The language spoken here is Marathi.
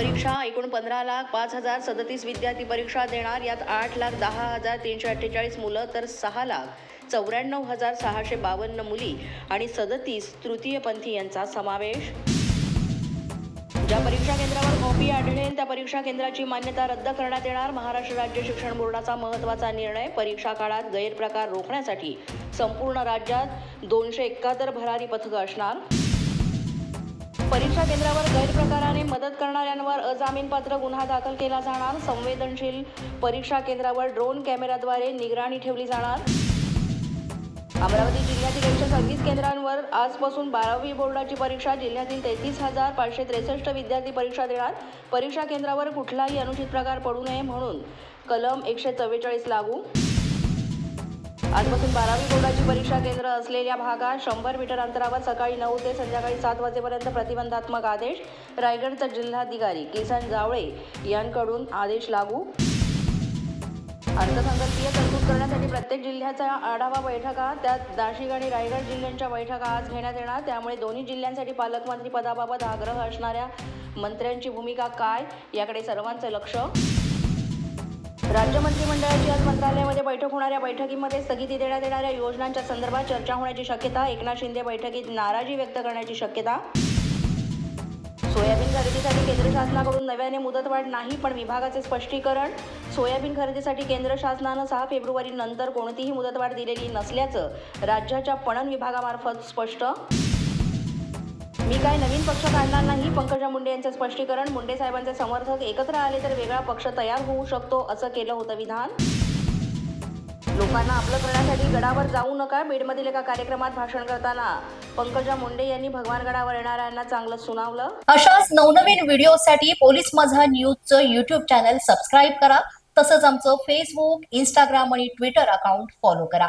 परीक्षा एकूण पंधरा लाख पाच हजार सदतीस विद्यार्थी परीक्षा देणार. यात आठ लाख दहा हजार तीनशे अठ्ठेचाळीस मुलं तर सहा लाख चौऱ्याण्णव हजार सहाशे बावन्न मुली आणि सदतीस तृतीयपंथी यांचा समावेश. ज्या परीक्षा केंद्रावर कॉपी आढळेल त्या परीक्षा केंद्राची मान्यता रद्द करण्यात येणार. महाराष्ट्र राज्य शिक्षण बोर्डाचा महत्त्वाचा निर्णय परीक्षा काळात गैरप्रकार रोखण्यासाठी संपूर्ण राज्यात दोनशे एकाहत्तर भरारी पथकं असणार. परीक्षा केंद्रावर गैरप्रकाराने मदत करणाऱ्यांवर अजामीनपात्र गुन्हा दाखल केला जाणार. संवेदनशील परीक्षा केंद्रावर ड्रोन कॅमेराद्वारे निगराणी ठेवली जाणार. अमरावती जिल्ह्यातील एकशे सव्वीस केंद्रांवर आजपासून बारावी बोर्डाची परीक्षा जिल्ह्यातील तेहतीस हजार पाचशे त्रेसष्ट विद्यार्थी परीक्षा देणार. परीक्षा केंद्रावर कुठलाही अनुचित प्रकार पडू नये म्हणून कलम एकशे चव्वेचाळीस लागू. आजपासून बारावी बोर्डाची परीक्षा केंद्र असलेल्या भागात शंभर मीटर अंतरावर सकाळी नऊ ते संध्याकाळी सात वाजेपर्यंत प्रतिबंधात्मक आदेश रायगडचा जिल्हाधिकारी किसन जावळे यांकडून आदेश लागू. अर्थसंकल्पीय तरतूद करण्यासाठी प्रत्येक जिल्ह्याचा आढावा बैठका त्यात नाशिक आणि रायगड जिल्ह्यांच्या बैठका आज घेण्यात येणार. त्यामुळे दोन्ही जिल्ह्यांसाठी पालकमंत्री पदाबाबत आग्रह असणाऱ्या मंत्र्यांची भूमिका काय याकडे सर्वांचं लक्ष. राज्य मंत्रिमंडळाची आज मंत्रालयामध्ये बैठक होणाऱ्या बैठकीमध्ये स्थगिती देण्यात येणाऱ्या योजनांच्या संदर्भात चर्चा होण्याची शक्यता एकनाथ शिंदे बैठकीत नाराजी व्यक्त करण्याची शक्यता. सोयाबीन खरेदीसाठी केंद्र शासनाकडून नव्याने मुदतवाढ नाही पण विभागाचे स्पष्टीकरण सोयाबीन खरेदीसाठी केंद्र शासनानं सहा फेब्रुवारी नंतर कोणतीही मुदतवाढ दिलेली नसल्याचं राज्याच्या पणन विभागामार्फत स्पष्ट मी काय नवीन पक्ष काढणार नाही? पंकजा मुंडे यांचं स्पष्टीकरण मुंडे साहेबांचे समर्थक एकत्र आले तर वेगळा पक्ष तयार होऊ शकतो असं केलं होतं विधान. लोकांना आपलं करण्यासाठी गडावर जाऊ नका बीडमधील एका कार्यक्रमात भाषण करताना. पंकजा मुंडे यांनी भगवानगडावर येणाऱ्यांना चांगलं सुनावलं. अशाच नवनवीन व्हिडिओसाठी पोलीस माझा न्यूजचं युट्यूब चॅनल सबस्क्राईब करा. तसंच आमचं फेसबुक इंस्टाग्राम आणि ट्विटर अकाउंट फॉलो करा.